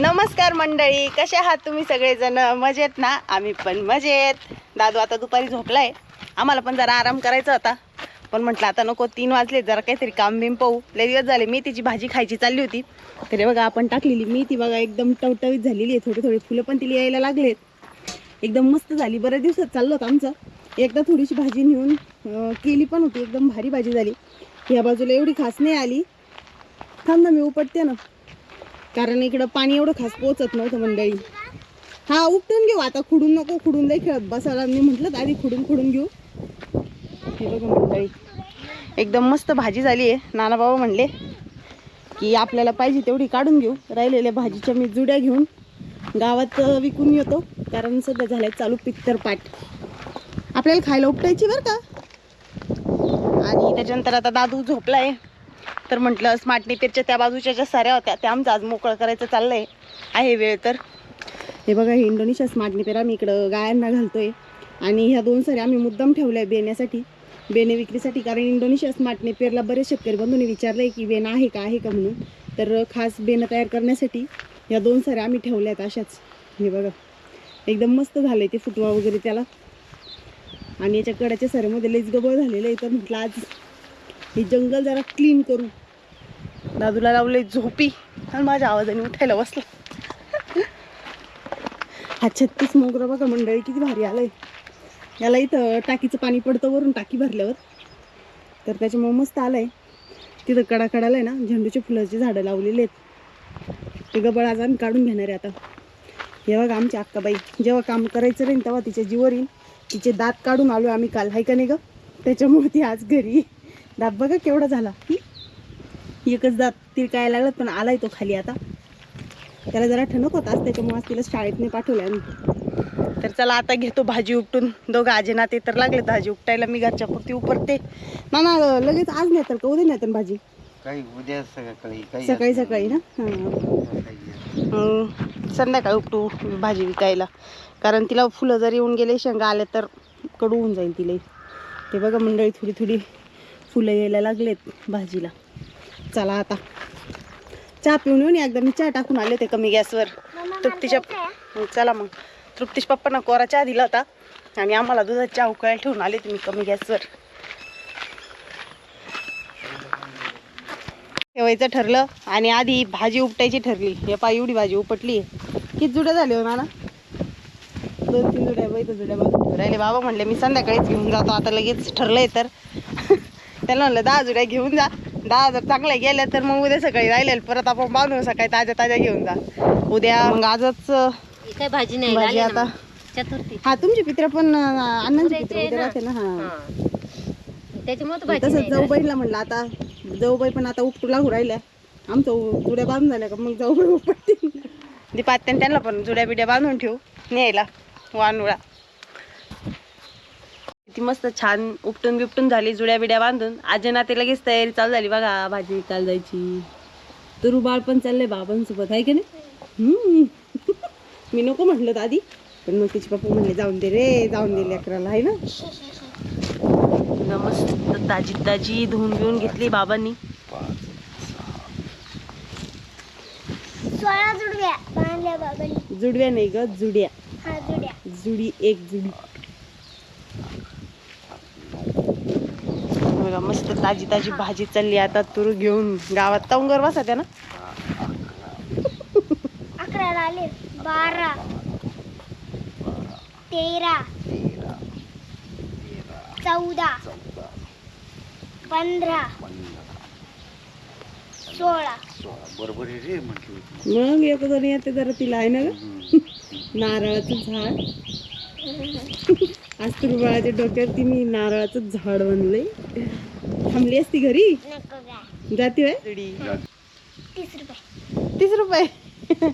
नमस्कार मंडळी कसे आहात तुम्ही सगळेजण? मजेत ना? आम्ही पण मजेत. दादू आता दुपारी झोपलाय. आम्हाला पण जरा आराम करायचा होता. पण म्हटलं आता नको तीन वाजले जरा काहीतरी काम बिम पाहू. लय दिवस झाले मी तिची भाजी खायची चालली होती. तरी बघा आपण टाकलेली मी ती बघा एकदम टवटवीत झालेली आहे. थोडी थोडी फुलं पण तिला यायला लागलेत. एकदम मस्त झाली. बऱ्याच दिवसात चाललं होतं आमचं. एकदा थोडीशी भाजी नेऊन केली पण होती. एकदम भारी भाजी झाली. या बाजूला एवढी खास नाही आली. थांब ना मी उपटते ना. कारण इकडं पाणी एवढं खास पोचत नव्हतं मंडळी. हा उपटून घेऊ आता. खुडून नको खुडून लई खेळत बसायला. मी म्हटलं आधी खुडून खुडून घेऊ. हे बघा मंडळी. एकदम मस्त भाजी झाली आहे. नाना बाबा म्हणले की आपल्याला पाहिजे तेवढी काढून घेऊ. राहिलेल्या भाजीच्या मी जुड्या घेऊन गावात विकून येतो. कारण सध्या झालंय चालू पित्तर पाठ. आपल्याला खायला उपटायची बरं का? आणि त्याच्यानंतर आता दादू झोपलाय. तर म्हटलं स्मार्ट नेपेरच्या त्या बाजूच्या ज्या साऱ्या होत्या त्या आमचं आज मोकळं करायचं चाललंय. आहे वेळ तर. हे बघा हे इंडोनेशिया स्मार्ट नेपेर आम्ही इकडं गायांना घालतोय. आणि ह्या दोन साऱ्या आम्ही मुद्दाम ठेवल्या बेण्यासाठी. बेणे विक्रीसाठी कारण इंडोनेशिया स्मार्ट नेपेरला बरेच शेतकरी बंधूंनी विचारलंय की बेन आहे का आहे का म्हणून. तर खास बेणं तयार करण्यासाठी या दोन साऱ्या आम्ही ठेवल्या आहेत अशाच. हे बघा एकदम मस्त झालंय ते फुटवा वगैरे त्याला. आणि याच्या कडाच्या सऱ्यामध्ये लेच गबळ झालेलं आहे. तर म्हटलं आज हे जंगल जरा क्लीन करू. दादूला लावले झोपी आणि माझ्या आवाजाने उठायला बसला. हा छत्तीस मोगरा बघा मंडळी किती भारी आलंय. याला इथं टाकीचं पाणी पडतं वरून टाकी भरल्यावर. तर त्याच्यामुळे मस्त आलंय. तिथं कडा कडालाय आहे ना झेंडूच्या फुलाचे झाडं लावलेली आहेत. ते गबळ आजान काढून घेणार आहे आता. हे बघा आमची अक्काबाई जेव्हा काम करायचं राहील तेव्हा तिच्या जीवर येईल तिचे दात काढून आलो आम्ही काल हाय का नाही ग? त्याच्यामुळे ती आज घरी. दात बघा केवढा झाला. ही एकच दात तिरकायला लागला पण आलाय तो खाली आता. त्याला जरा ठणक होता आज त्याच्यामुळे आज तिला शाळेत नाही पाठवलं तर चला आता घेतो भाजी उपटून. दोघं आजे नाते तर लागले भाजी उपटायला मी घरच्या पुरती उपटते. ना ना लगेच आज नाही तर का उद्या नाही तर भाजी? काही उद्या सकाळी सकाळी सकाळी ना? हां. संध्याकाळी उपटू भाजी विकायला. कारण तिला फुलं जर येऊन गेले शेंगा आले तर कडू होऊन जाईल तिला. ते बघा मंडळी थोडी थोडी फुलं यायला लागलेत भाजीला. चला आता. चहा पिऊन येऊन एकदा मी चहा टाकून आले होते कमी गॅसवर. तृप्तीच्या चला मग. तृप्तीश पप्पांना कोरा चहा दिला होता. आणि आम्हाला दुधाचा चहा उकळायला ठेवून आले तुम्ही कमी गॅसवर. ठेवायचं ठरलं आणि आधी भाजी उपटायची ठरली. हे पा एवढी भाजी उपटली. किती जुड्या झाले हो नाना? दोन तीन जुड्या बैत जुड्या बघ राहिले. बाबा म्हणले मी संध्याकाळीच घेऊन जातो. आता लगेच ठरलंय तर. त्याला म्हणलं दहा जुड्या घेऊन जा. दहा जर चांगल्या गेल्या तर मग उद्या सकाळी राहिले परत आपण बांधून सकाळी ताज्या ताज्या घेऊन जा. उद्या मग आजच काय भाजी नाही भाजी ना आता. मग. चतुर्थी. हा तुमची पित्र पण अण्णांची पित्र उद्या ना. राहते ना हा. त्याच्यामुळे भाजी तसंच नाही जाऊबाईला म्हणलं आता जाऊबाई पण आता उपटू लागू राहिल्या. आमचं जुड्या बांधून झाल्या का मग जाऊबाई उपटतील. दीपात्याने त्यांना पण जुड्या बिड्या बांधून ठेवू न्यायला वानुळा किती मस्त छान उपटून बिपटून झाली जुड्या बिड्या बांधून. आजना ते लगेच तयारी चालू झाली बघा भाजी विकायला जायची तुरू बाळ पण चाललंय बाबांसोबत आहे की नाही. मी नको म्हटलं आधी पण मग तिचे पप्पा म्हणले जाऊन दे रे जाऊन दे लेकराला आहे ना? मस्त ताजी ताजी धुवून बिवून घेतली बाबांनी. जुडव्या नाही ग जुड्या. जुड्या. जुडी एक जुडी. बघा मस्त ताजी ताजी भाजी चालली आता तुरू घेऊन गावात तवंगर बसत ना. अकराला आले. बारा. तेरा. चौदा. पंधरा. सोळा. बरोबर आहे रे म्हटलं मग एक जण येते जरा तिला आहे ना ग. नारळाचं झाड. आज तुरुबाळाच्या डोक्यावर तिने नारळाचं झाड बनलंय. थांबली असती घरी? जाती वय तीस रुपये. तीस रुपये?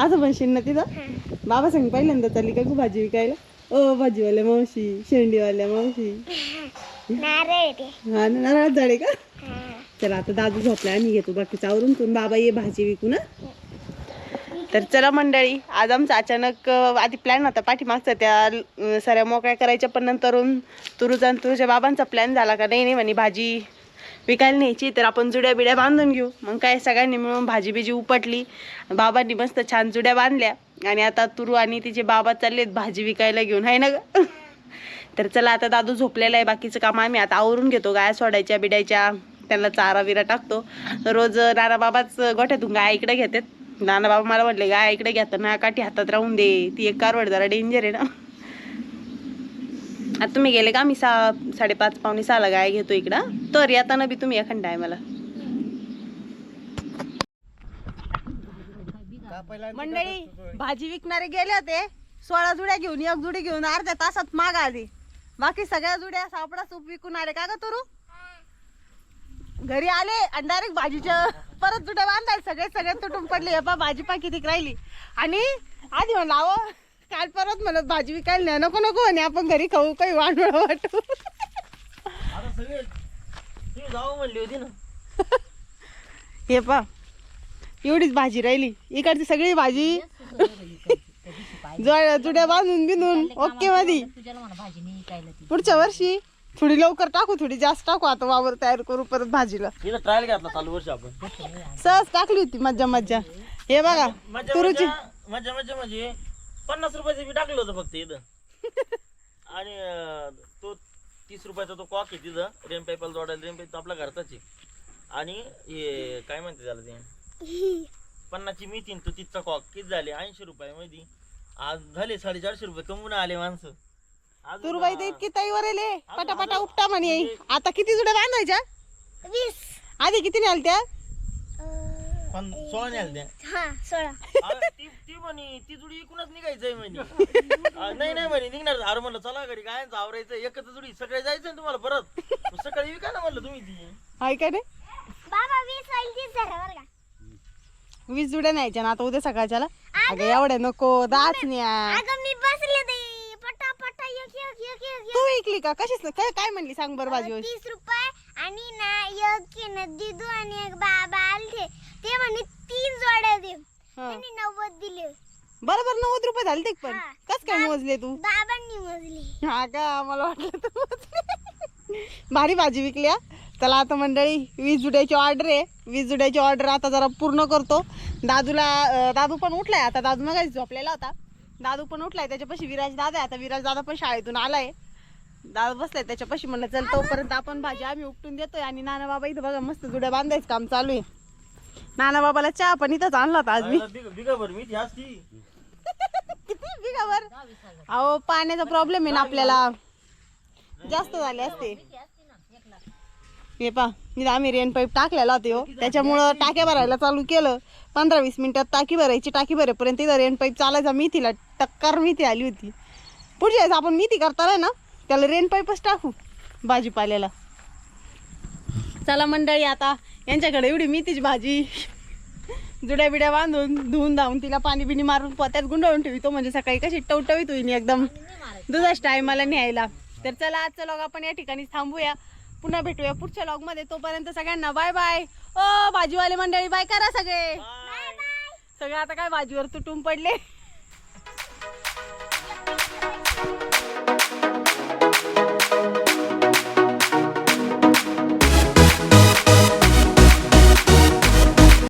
असं म्हणशील ना तिथं? बाबा सांग पहिल्यांदा चालली का गं भाजी विकायला? ओ भाजीवाल्या मावशी शेंडीवाल्या मावशी. नारळ हा ना नारळात झाडे का. चला आता दादू झोपला आम्ही घेतो. बाकीचं आवरून पण बाबा ये भाजी विकू ना तर चला मंडळी आज आमचा अचानक आधी प्लॅन होता पाठीमागचा त्या साऱ्या मोकळ्या करायच्या पण नंतरून तुरुजा आणि तुरुच्या बाबांचा प्लॅन झाला का? नाही नाही म्हणे भाजी विकायला न्यायची तर आपण जुड्या बिड्या बांधून घेऊ. मग काय सगळ्यांनी मिळून भाजी बिजी उपटली. बाबांनी मस्त छान जुड्या बांधल्या. आणि आता तुरू आणि तिचे बाबा चाललेत भाजी विकायला घेऊन. आहे ना ग? तर चला आता दादू झोपलेला आहे बाकीचं काम आम्ही आता आवरून घेतो. गाया सोडायच्या बिडायच्या त्यांना चारा विरा टाकतो. रोज नाना बाबाच गोठ्यातून गाय इकडे घेतात. नाना बाबा मला म्हटले गाय इकडे घेताना काठी हातात राहून दे. ती एक कारवड जरा डेंजर आहे ना. आता तुम्ही गेले का? मी सहा साडेपाच पावणे सहाला गाय घेतो इकडं. तर येताना बी तुम्ही अखंड आहे मला. मंडळी भाजी विकणारे गेले होते. सोळा जुड्या घेऊन एक जुडी घेऊन अर्ध्या तासात माग आली. बाकी सगळ्या जुड्या सापडा सूप विकून आले. का ग तुरू? घरी आले आणि डायरेक्ट भाजीच्या परत जुड्या बांधायला सगळे सगळे तुटून पडले. हे पा भाजी पा किती राहिली? आणि आधी म्हणलं अहो काल परत म्हणत भाजी विकायला नाही. नको नको म्हणे आपण घरी खाऊ काही वाढवळ वाटू. जाऊ म्हणली होती ना. हे पा एवढीच भाजी राहिली. इकडची सगळी भाजी जुड्या बांधून बिंधून. ओके मधी पुढच्या वर्षी थोडी लवकर टाकू थोडी जास्त टाकू आता वावर तयार करू परत भाजीला. तिथं ट्रायल घेतला चालू वर्ष आपण. सहज टाकली होती मज्जा मज्जा. हे बघा मजा तुरूची. मजा मजा मजा म्हणजे पन्नास रुपयाचं बी टाकलं होतं फक्त इथं. आणि अं, तो तीस रुपयाचा तो कॉक आहे तिथं रेन पाईपाला जोडायला रेन पाईप आपल्या घरचाच आहे. आणि हे काय म्हणते त्याला ते? पन्नासची मेथी आणि तो तिथचा कॉक. किती झाले? ऐंशी रुपये मध्ये आज झाले साडेचारशे रुपये कमवून आले माणसं. तुरबाई तर इतकी तईवर येले पटापटा उपटा म्हणे आता किती जुड्या बांधायच्या? वीस. आधी किती न्याल त्या? पण सोळा नाही आले त्या. हा सोळा. अरे ती ती म्हणे ती जुडी इकूनच निघायचंय म्हणे. अं, नाही नाही म्हणे निघणार. अरे म्हणलं चला घरी काय आवरायचं एकच जुडी सकाळी जायचं ना तुम्हाला परत. मग सकाळी विका ना म्हणलं तुम्ही ती हाय का रे बाबा वीस होईल तीस झालं बरं का. वीस जुड्या न्यायच्या ना आता उद्या सकाळच्याला. अगं एवढ्या नको दाच न्या. अगं मी बसले ते पटा पटा एक एक एक एक तू ऐकली का? कशीच काय काय म्हणली? सांग बरं भाजी तीस रुपये आणि ना एक की ना दिदू आणि एक बाबा आलते. ते म्हणे तीन जोड्या दे. त्यांनी नव्वद दिले. बरोबर नव्वद रुपये झाले ते पण? हा. कस काय मोजले तू? बाबांनी मोजले. हा का? मला वाटलं तू मोजले. भारी भाजी विकली हा. चला आता मंडळी वीस जुड्याची ऑर्डर आहे. वीस जुड्याची ऑर्डर आता जरा पूर्ण करतो. दादूला अं, दादू पण उठलाय. आता दादू मग झोपलेला होता. दादू पण उठलाय. त्याच्यापाशी विराज दादा आहे. आता विराज दादा पण शाळेतून आलाय. दादा बसलाय त्याच्यापाशी म्हणलं चल तोपर्यंत आपण भाजी आम्ही उपटून देतोय. आणि नाना बाबा इथं बघा मस्त जुड्या बांधायचं काम चालू आहे. नाना बाबाला चहा पण इथंच आणला होता आज मी. किती बिगावर अहो पाण्याचा प्रॉब्लेम आहे ना आपल्याला. जास्त झाले असते. हे पा इथं आम्ही रेन पाईप टाकलेला होते हो. त्याच्यामुळं टाक्या भरायला चालू केलं. पंधरा वीस मिनिटात टाकी भरायची. टाकी भरेपर्यंत इथं रेन पाईप चालायचा. मेथीला टक्कर मेथी आली होती. पुढच्या वेळेस आपण मेथी करताना ना त्याला रेन पाईपच टाकू भाजीपाल्याला. चला मंडळी आता यांच्याकडे एवढी मेथीची भाजी. जुड्या बिड्या बांधून धुवून धावून तिला पाणी बिणी मारून पोत्यात गुंडाळून ठेवतो. म्हणजे सकाळी कशी टवटवीत होईल एकदम. दुधाच टायमाला न्यायला. तर चला आजचा लॉग आपण या ठिकाणी थांबूया. पुन्हा भेटूया पुढच्या लॉगमध्ये. तोपर्यंत सगळ्यांना बाय बाय ओ भाजीवाले मंडळी बाय करा सगळे. सगळे आता काय भाजीवर तुटून पडले?